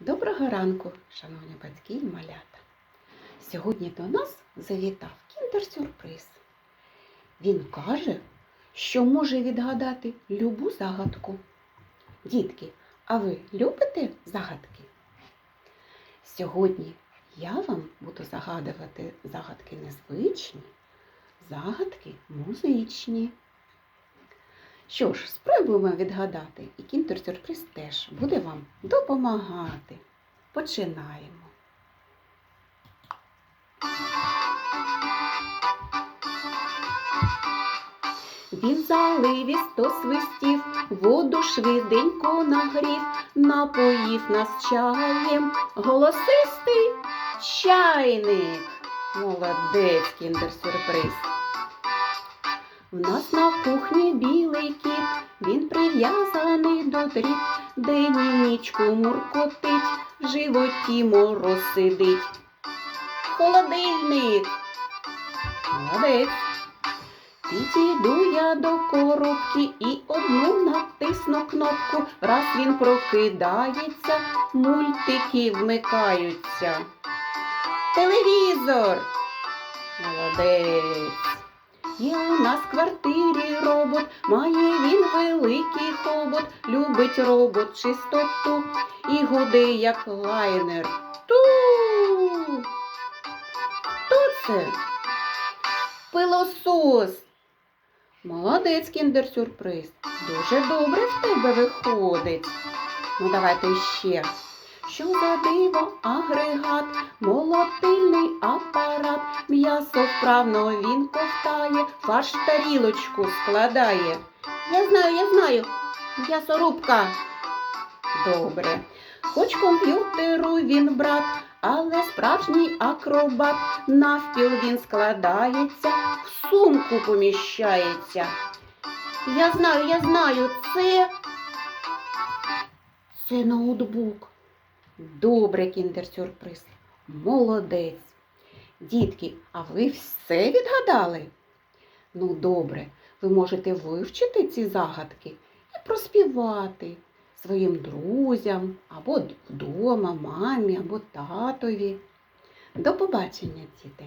Доброго ранку, шановні батьки і малята. Сьогодні до нас завітав кіндер-сюрприз. Він каже, що може відгадати любу загадку. Дітки, а ви любите загадки? Сьогодні я вам буду загадувати загадки незвичні, загадки музичні. Що ж, спробуємо відгадати, і кіндер-сюрприз теж буде вам допомагати. Починаємо. Він заливі сто свистів, воду швиденько нагрів, напоїв нас чаєм, голосистий чайник. Молодець, кіндер-сюрприз. В нас на кухні білий кіт, він прив'язаний до дріт, день і нічку муркотить, в животі мороз сидить. Холодильник. Молодець. Підійду я до коробки і одну натисну кнопку. Раз він прокидається, мультики вмикаються. Телевізор. Молодець. Є у нас в квартирі робот, має він великий хобот, любить робот чистоту і гуде, як лайнер. Ту. Хто це? Пилосос. Молодець, кіндер-сюрприз. Дуже добре в тебе виходить. Ну, давайте ще. Що за диво агрегат, вправно він ковтає, фарш в тарілочку складає. Я знаю, я знаю, м'ясорубка. Добре. Хоч комп'ютеру він брат, але справжній акробат, навпіл він складається, в сумку поміщається. Я знаю, я знаю, це. Це ноутбук. Добре, кіндер-сюрприз. Молодець. Дітки, а ви все відгадали? Ну, добре, ви можете вивчити ці загадки і проспівати своїм друзям або вдома, мамі, або татові. До побачення, діти!